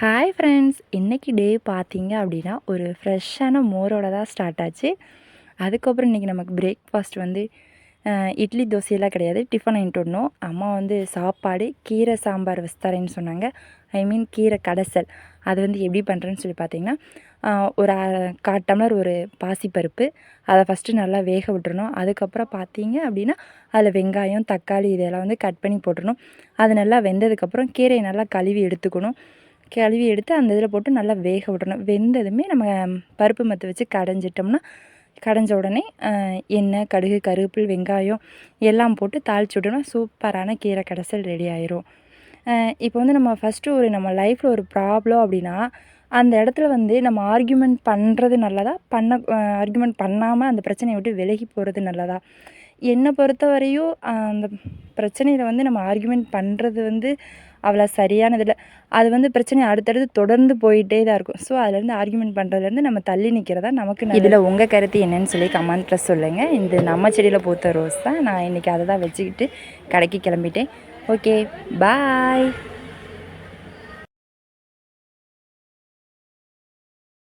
Hi friends இன்றைக்கி டே பார்த்தீங்க அப்படின்னா ஒரு ஃப்ரெஷ்ஷான மோரோட தான் ஸ்டார்ட் ஆச்சு. அதுக்கப்புறம் இன்றைக்கி நமக்கு பிரேக்ஃபாஸ்ட் வந்து இட்லி தோசையெல்லாம் கிடையாது. டிஃபன் வாங்கிட்டு வரணும் அம்மா வந்து சாப்பாடு கீரை சாம்பார் வஸ்தாரேன்னு சொன்னாங்க. ஐ மீன் கீரை கடைசல். அது வந்து எப்படி பண்ணுறேன்னு சொல்லி பார்த்தீங்கன்னா ஒரு அரை- டம்ளர் ஒரு பாசிப்பருப்பு. அதை ஃபஸ்ட்டு நல்லா வேக விட்டுறணும். அதுக்கப்புறம் பார்த்தீங்க அப்படின்னா அதில் வெங்காயம் தக்காளி இதெல்லாம் வந்து கட் பண்ணி போட்டுடணும் அது நல்லா வெந்ததுக்கப்புறம் கீரையை நல்லா கழுவி எடுத்துக்கணும். கழுவி எடுத்து அந்த இதில் போட்டு நல்லா வேக விடணும். வெந்ததுமே நம்ம பருப்பு மத்து வச்சு கடைஞ்சிட்டோம்னா கடைஞ்ச உடனே எண்ணெய் கடுகு கருவேப்பில் வெங்காயம் எல்லாம் போட்டு தாளிச்சு விட்டோம்னா சூப்பரான கீரை கடைசல் ரெடி ஆயிரும். இப்போ வந்து நம்ம ஃபஸ்ட்டு ஒரு நம்ம லைஃப்பில் ஒரு ப்ராப்ளம் அப்படின்னா அந்த இடத்துல வந்து நம்ம ஆர்கியூமெண்ட் பண்ணுறது நல்லதா? பண்ண ஆர்கியூமெண்ட் பண்ணாமல் அந்த பிரச்சனையை விட்டு விலகி போகிறது நல்லதா? என்னை பொறுத்த வரையும் அந்த பிரச்சனையில் வந்து நம்ம ஆர்கியூமெண்ட் பண்ணுறது வந்து அவ்வளோ சரியானது இல்லை. அது வந்து பிரச்சனை அடுத்தடுத்து தொடர்ந்து போயிட்டே தான் இருக்கும். ஸோ அதுலேருந்து ஆர்கியூமெண்ட் பண்ணுறதுலேருந்து நம்ம தள்ளி நிற்கிறதா நமக்கு இதில் உங்கள் கருத்து என்னன்னு சொல்லி கமெண்ட்டில் சொல்லுங்கள் இந்த நம்ம செடியில் பூத்த ரோஸ் தான். நான் இன்றைக்கி அதை தான் வச்சுக்கிட்டு கடைக்கு கிளம்பிட்டேன். Okay bye